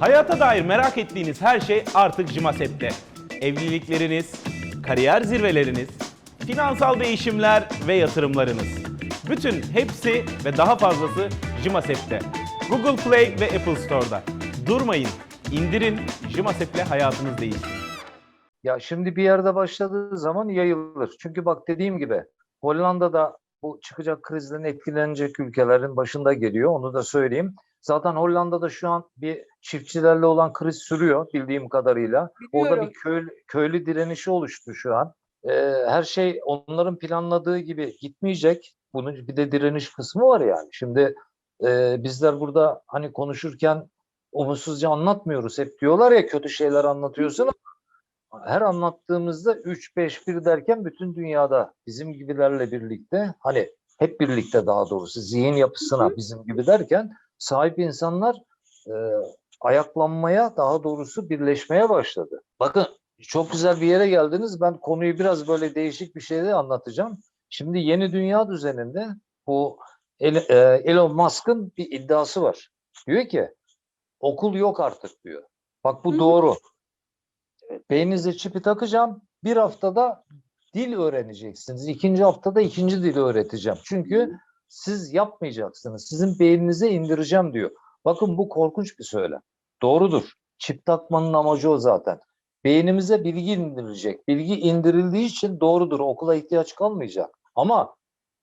Hayata dair merak ettiğiniz her şey artık Jimasep'te. Evlilikleriniz, kariyer zirveleriniz, finansal değişimler ve yatırımlarınız. Bütün hepsi ve daha fazlası Jimasep'te. Google Play ve Apple Store'da. Durmayın, indirin, Jimasep'le hayatınız değişsin. Ya şimdi bir yerde başladığı zaman yayılır. Çünkü bak dediğim gibi Hollanda'da bu çıkacak krizden etkilenecek ülkelerin başında geliyor. Onu da söyleyeyim. Zaten Hollanda'da şu an bir çiftçilerle olan kriz sürüyor bildiğim kadarıyla. Orada Biliyorum. bir köylü, köylü direnişi oluştu şu an. Ee, her şey onların planladığı gibi gitmeyecek. Bunun bir de direniş kısmı var yani. Şimdi e, bizler burada hani konuşurken umutsuzca anlatmıyoruz. Hep diyorlar ya kötü şeyler anlatıyorsun her anlattığımızda 3-5-1 derken bütün dünyada bizim gibilerle birlikte hani hep birlikte daha doğrusu zihin yapısına bizim gibi derken sahip insanlar e, ayaklanmaya daha doğrusu birleşmeye başladı. Bakın çok güzel bir yere geldiniz. Ben konuyu biraz böyle değişik bir şeyle anlatacağım. Şimdi yeni dünya düzeninde bu e, Elon Musk'ın bir iddiası var. Diyor ki okul yok artık diyor. Bak bu hı. doğru. Beyninize çipi takacağım. Bir haftada dil öğreneceksiniz. İkinci haftada ikinci dili öğreteceğim. Çünkü siz yapmayacaksınız. Sizin beyninize indireceğim diyor. Bakın bu korkunç bir söylem. Doğrudur. Çip takmanın amacı o zaten. Beynimize bilgi indirilecek. Bilgi indirildiği için doğrudur. Okula ihtiyaç kalmayacak. Ama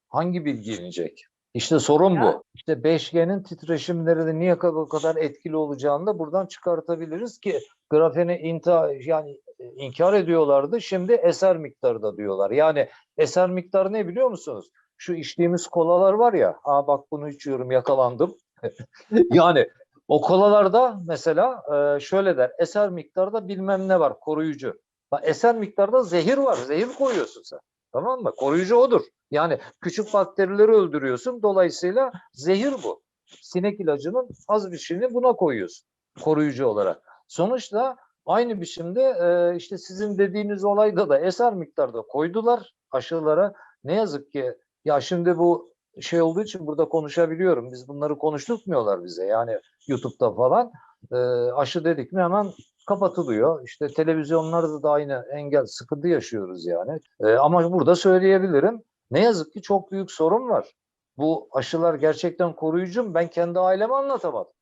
hangi bilgi inecek? İşte sorun Ya. bu. İşte 5G'nin titreşimleri de niye bu kadar etkili olacağını da buradan çıkartabiliriz ki grafeni inta yani e, inkar ediyorlardı. Şimdi eser miktarı da diyorlar. Yani eser miktarı ne biliyor musunuz? Şu içtiğimiz kolalar var ya. Aa bak bunu içiyorum yakalandım. yani o kolalarda mesela e, şöyle der. Eser miktarda bilmem ne var koruyucu. Eser miktarda zehir var. Zehir koyuyorsun sen. Tamam mı? Koruyucu odur. Yani küçük bakterileri öldürüyorsun. Dolayısıyla zehir bu. Sinek ilacının az bir şeyini buna koyuyorsun. Koruyucu olarak. Sonuçta aynı biçimde e, işte sizin dediğiniz olayda da eser miktarda koydular aşılara. Ne yazık ki ya şimdi bu şey olduğu için burada konuşabiliyorum. Biz bunları konuşturtmuyorlar bize. Yani YouTube'da falan e, aşı dedik mi hemen kapatılıyor. İşte televizyonlarda da aynı engel sıkıntı yaşıyoruz yani. E, ama burada söyleyebilirim. Ne yazık ki çok büyük sorun var. Bu aşılar gerçekten koruyucu mu? Ben kendi aileme anlatamadım.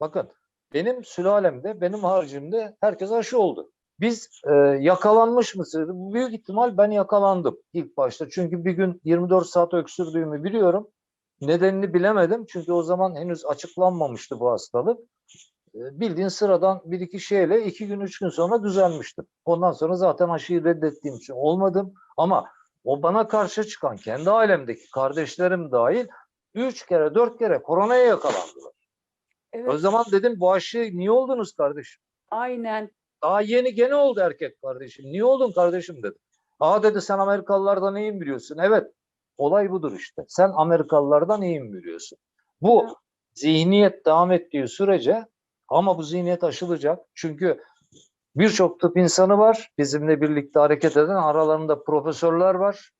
Bakın benim sülalemde, benim haricimde herkes aşı oldu. Biz e, yakalanmış mısınız? Büyük ihtimal ben yakalandım ilk başta. Çünkü bir gün 24 saat öksürdüğümü biliyorum. Nedenini bilemedim. Çünkü o zaman henüz açıklanmamıştı bu hastalık. E, bildiğin sıradan bir iki şeyle iki gün, üç gün sonra düzelmiştim. Ondan sonra zaten aşıyı reddettiğim için olmadım. Ama o bana karşı çıkan kendi ailemdeki kardeşlerim dahil üç kere, dört kere koronaya yakalandılar. Evet, O zaman dedim bu aşı niye oldunuz kardeşim? aynen. Daha yeni gene oldu erkek kardeşim. Niye oldun kardeşim dedim. Aa dedi sen Amerikalılardan iyi biliyorsun? Evet. Olay budur işte. Sen Amerikalılardan iyi biliyorsun? Bu zihniyet devam ettiği sürece ama bu zihniyet aşılacak. Çünkü birçok tıp insanı var. Bizimle birlikte hareket eden aralarında profesörler var.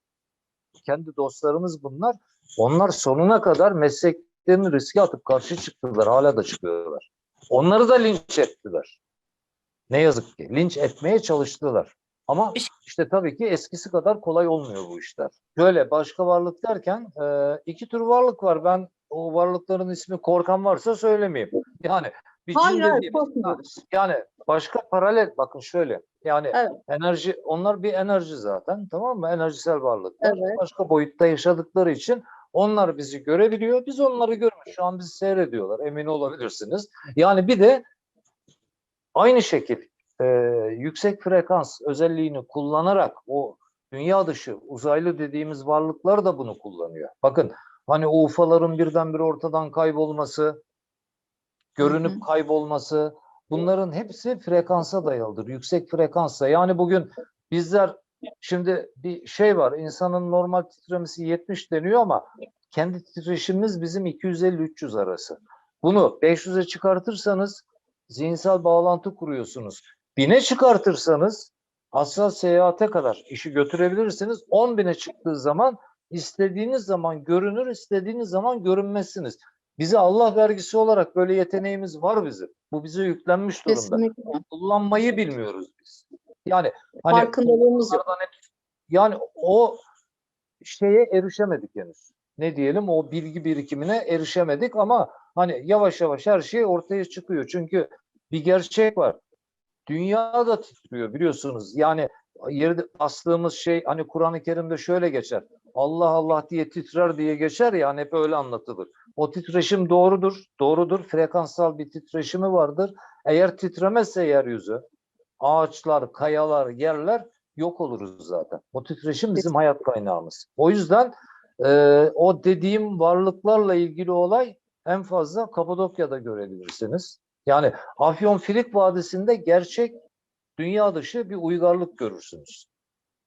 Kendi dostlarımız bunlar. Onlar sonuna kadar mesleklerini riske atıp karşı çıktılar. Hala da çıkıyorlar. Onları da linç ettiler. Ne yazık ki. Linç etmeye çalıştılar. Ama işte tabii ki eskisi kadar kolay olmuyor bu işler. Böyle başka varlık derken e, iki tür varlık var. Ben o varlıkların ismi korkan varsa söylemeyeyim. Yani bir cin Hayır, dediğimiz- yani başka paralel bakın şöyle. Yani Evet. enerji onlar bir enerji zaten tamam mı? Enerjisel varlıklar. Evet. Başka boyutta yaşadıkları için onlar bizi görebiliyor. Biz onları görmüyoruz. Şu an bizi seyrediyorlar. Emin olabilirsiniz. Yani bir de aynı şekil e, yüksek frekans özelliğini kullanarak o dünya dışı uzaylı dediğimiz varlıklar da bunu kullanıyor. Bakın hani o UFO'ların birdenbire ortadan kaybolması, görünüp Hı hı. kaybolması bunların hepsi frekansa dayalıdır. Yüksek frekansa. Yani bugün bizler şimdi bir şey var. insanın normal titremesi 70 deniyor ama kendi titreşimimiz bizim 250-300 arası. Bunu 500'e çıkartırsanız zihinsel bağlantı kuruyorsunuz. 1000'e çıkartırsanız astral seyahate kadar işi götürebilirsiniz. 10 bine çıktığı zaman istediğiniz zaman görünür, istediğiniz zaman görünmezsiniz. Bize Allah vergisi olarak böyle yeteneğimiz var bizim. Bu bize yüklenmiş durumda. Kesinlikle. Kullanmayı bilmiyoruz biz. Yani hani Farkındalığımız yok. yani o şeye erişemedik henüz. Ne diyelim o bilgi birikimine erişemedik ama hani yavaş yavaş her şey ortaya çıkıyor. Çünkü bir gerçek var. Dünya da titriyor biliyorsunuz. Yani yerde bastığımız şey hani Kur'an-ı Kerim'de şöyle geçer. Allah Allah diye titrer diye geçer ya hani hep öyle anlatılır. O titreşim doğrudur. Doğrudur. Frekansal bir titreşimi vardır. Eğer titremezse yeryüzü ağaçlar, kayalar, yerler yok oluruz zaten. O titreşim bizim hayat kaynağımız. O yüzden e, o dediğim varlıklarla ilgili olay en fazla Kapadokya'da görebilirsiniz. Yani Afyon Filik Vadisi'nde gerçek dünya dışı bir uygarlık görürsünüz.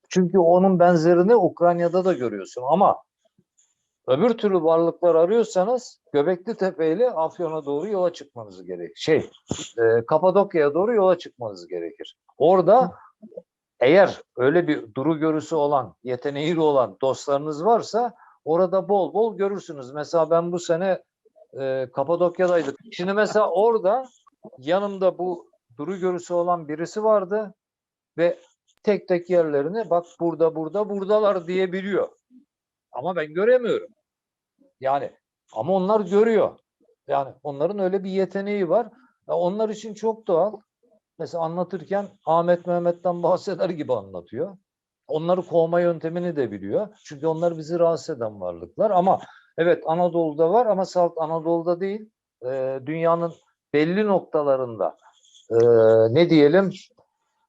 Çünkü onun benzerini Ukrayna'da da görüyorsun ama öbür türlü varlıklar arıyorsanız Göbekli Tepe ile Afyon'a doğru yola çıkmanız gerek. Şey, e, Kapadokya'ya doğru yola çıkmanız gerekir. Orada eğer öyle bir duru görüsü olan, yeteneği olan dostlarınız varsa orada bol bol görürsünüz. Mesela ben bu sene e, Kapadokya'daydık. Şimdi mesela orada yanımda bu duru görüsü olan birisi vardı ve tek tek yerlerini bak burada burada buradalar diyebiliyor. Ama ben göremiyorum. Yani ama onlar görüyor. Yani onların öyle bir yeteneği var. Ya onlar için çok doğal. Mesela anlatırken Ahmet Mehmet'ten bahseder gibi anlatıyor. Onları kovma yöntemini de biliyor. Çünkü onlar bizi rahatsız eden varlıklar. Ama evet Anadolu'da var ama salt Anadolu'da değil. Ee, dünyanın belli noktalarında ee, ne diyelim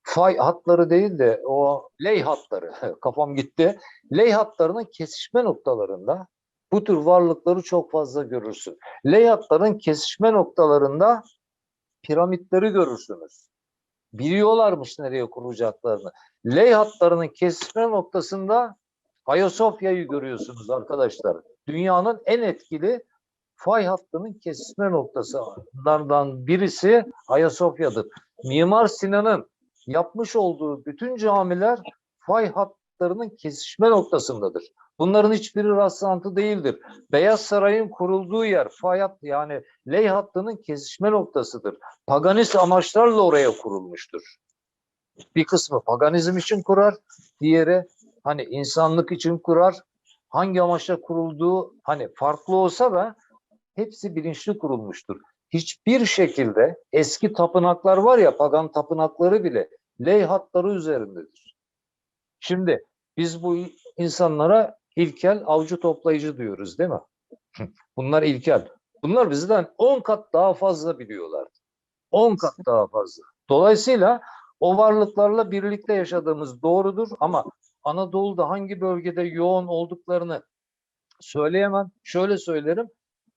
fay hatları değil de o ley hatları kafam gitti. Ley hatlarının kesişme noktalarında bu tür varlıkları çok fazla görürsün. Ley hatların kesişme noktalarında piramitleri görürsünüz. Biliyorlarmış nereye kuracaklarını. Ley hatlarının kesişme noktasında Ayasofya'yı görüyorsunuz arkadaşlar. Dünyanın en etkili fay hattının kesişme noktasılardan birisi Ayasofya'dır. Mimar Sinan'ın yapmış olduğu bütün camiler fay hatlarının kesişme noktasındadır. Bunların hiçbiri rastlantı değildir. Beyaz Saray'ın kurulduğu yer fay hat yani ley hattının kesişme noktasıdır. Paganist amaçlarla oraya kurulmuştur. Bir kısmı paganizm için kurar, diğeri hani insanlık için kurar. Hangi amaçla kurulduğu hani farklı olsa da hepsi bilinçli kurulmuştur. Hiçbir şekilde eski tapınaklar var ya pagan tapınakları bile ley hatları üzerindedir. Şimdi biz bu insanlara ilkel avcı toplayıcı diyoruz değil mi? Bunlar ilkel. Bunlar bizden 10 kat daha fazla biliyorlar. 10 kat daha fazla. Dolayısıyla o varlıklarla birlikte yaşadığımız doğrudur ama Anadolu'da hangi bölgede yoğun olduklarını söyleyemem. Şöyle söylerim.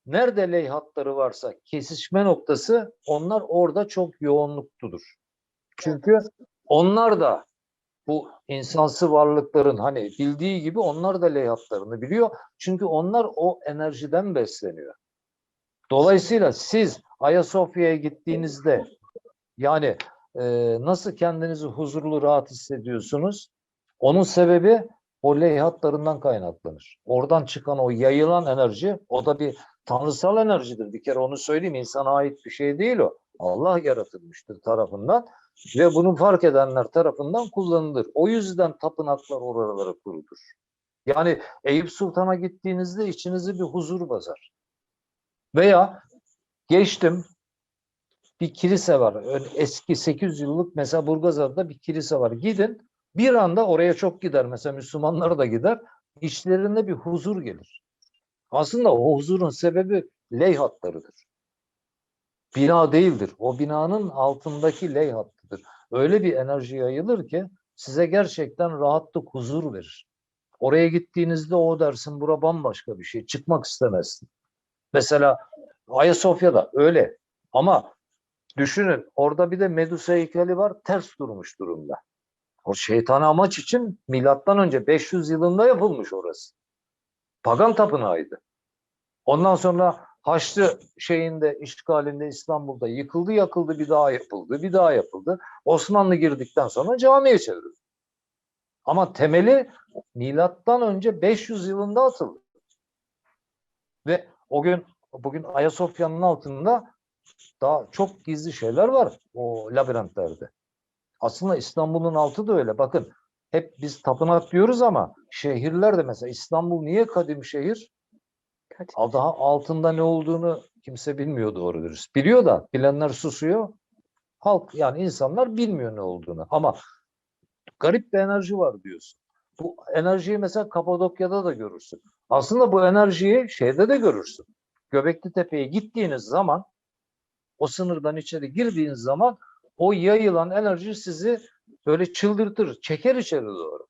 Nerede ley hatları varsa kesişme noktası onlar orada çok yoğunluktudur. Çünkü onlar da bu insansı varlıkların hani bildiği gibi onlar da ley hatlarını biliyor. Çünkü onlar o enerjiden besleniyor. Dolayısıyla siz Ayasofya'ya gittiğinizde yani e, nasıl kendinizi huzurlu rahat hissediyorsunuz? Onun sebebi o ley hatlarından kaynaklanır. Oradan çıkan o yayılan enerji o da bir tanrısal enerjidir. Bir kere onu söyleyeyim insana ait bir şey değil o. Allah yaratılmıştır tarafından ve bunu fark edenler tarafından kullanılır. O yüzden tapınaklar oralara kurulur. Yani Eyüp Sultan'a gittiğinizde içinizi bir huzur basar. Veya geçtim bir kilise var. Eski 800 yıllık mesela Burgazada'da bir kilise var. Gidin bir anda oraya çok gider. Mesela Müslümanlar da gider. İçlerinde bir huzur gelir. Aslında o huzurun sebebi ley hatlarıdır. Bina değildir. O binanın altındaki ley hattıdır. Öyle bir enerji yayılır ki size gerçekten rahatlık, huzur verir. Oraya gittiğinizde o dersin bura bambaşka bir şey. Çıkmak istemezsin. Mesela Ayasofya'da öyle. Ama düşünün orada bir de Medusa heykeli var ters durmuş durumda. O şeytani amaç için milattan önce 500 yılında yapılmış orası. Pagan tapınağıydı. Ondan sonra Haçlı şeyinde işgalinde İstanbul'da yıkıldı yakıldı bir daha yapıldı bir daha yapıldı. Osmanlı girdikten sonra camiye çevrildi. Ama temeli milattan önce 500 yılında atıldı. Ve o gün bugün Ayasofya'nın altında daha çok gizli şeyler var o labirentlerde. Aslında İstanbul'un altı da öyle. Bakın hep biz tapınak diyoruz ama şehirler de mesela İstanbul niye kadim şehir? Al- Daha altında ne olduğunu kimse bilmiyor doğru dürüst. Biliyor da bilenler susuyor. Halk yani insanlar bilmiyor ne olduğunu. Ama garip bir enerji var diyorsun. Bu enerjiyi mesela Kapadokya'da da görürsün. Aslında bu enerjiyi şeyde de görürsün. Göbekli Tepe'ye gittiğiniz zaman o sınırdan içeri girdiğiniz zaman o yayılan enerji sizi böyle çıldırtır, çeker içeri doğru.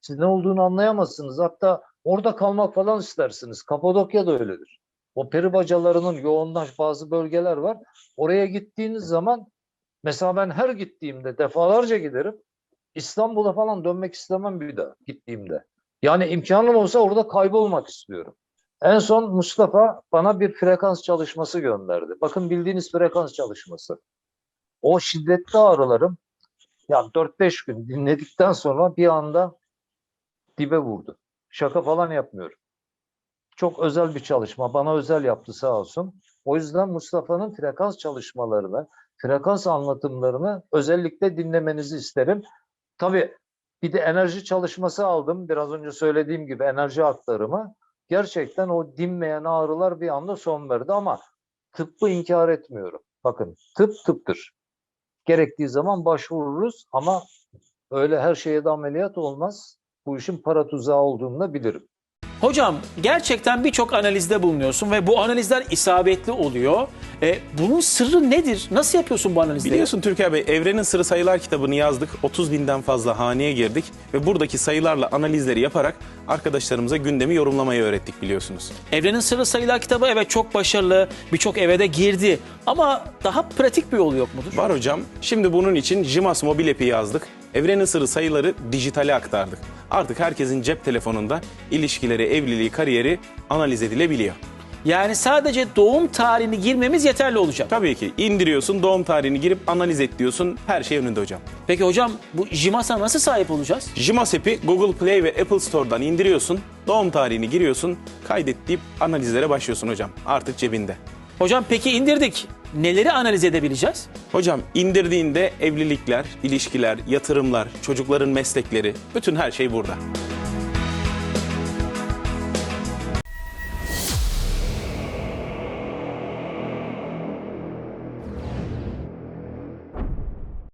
Siz ne olduğunu anlayamazsınız. Hatta orada kalmak falan istersiniz. Kapadokya da öyledir. O peri bacalarının yoğunlaş bazı bölgeler var. Oraya gittiğiniz zaman mesela ben her gittiğimde defalarca giderim. İstanbul'a falan dönmek istemem bir daha gittiğimde. Yani imkanım olsa orada kaybolmak istiyorum. En son Mustafa bana bir frekans çalışması gönderdi. Bakın bildiğiniz frekans çalışması. O şiddetli ağrılarım yani 4-5 gün dinledikten sonra bir anda dibe vurdu. Şaka falan yapmıyorum. Çok özel bir çalışma. Bana özel yaptı sağ olsun. O yüzden Mustafa'nın frekans çalışmalarını, frekans anlatımlarını özellikle dinlemenizi isterim. Tabii bir de enerji çalışması aldım. Biraz önce söylediğim gibi enerji aktarımı. Gerçekten o dinmeyen ağrılar bir anda son verdi ama tıbbı inkar etmiyorum. Bakın tıp tıptır. Gerektiği zaman başvururuz ama öyle her şeye de ameliyat olmaz. Bu işin para tuzağı olduğunu da bilirim. Hocam gerçekten birçok analizde bulunuyorsun ve bu analizler isabetli oluyor. E, bunun sırrı nedir? Nasıl yapıyorsun bu analizleri? Biliyorsun Türker Bey, Evrenin Sırrı Sayılar kitabını yazdık. 30 binden fazla haneye girdik ve buradaki sayılarla analizleri yaparak arkadaşlarımıza gündemi yorumlamayı öğrettik biliyorsunuz. Evrenin Sırrı Sayılar kitabı evet çok başarılı, birçok eve de girdi. Ama daha pratik bir yolu yok mudur? Var hocam. Şimdi bunun için JIMAS mobil app'i yazdık. Evrenin Sırrı sayıları dijitale aktardık. Artık herkesin cep telefonunda ilişkileri, evliliği, kariyeri analiz edilebiliyor. Yani sadece doğum tarihini girmemiz yeterli olacak. Tabii ki indiriyorsun, doğum tarihini girip analiz et diyorsun. Her şey önünde hocam. Peki hocam bu JIMAS'a nasıl sahip olacağız? JIMAS app'i Google Play ve Apple Store'dan indiriyorsun. Doğum tarihini giriyorsun. Kaydet deyip analizlere başlıyorsun hocam. Artık cebinde. Hocam peki indirdik. Neleri analiz edebileceğiz? Hocam indirdiğinde evlilikler, ilişkiler, yatırımlar, çocukların meslekleri, bütün her şey burada.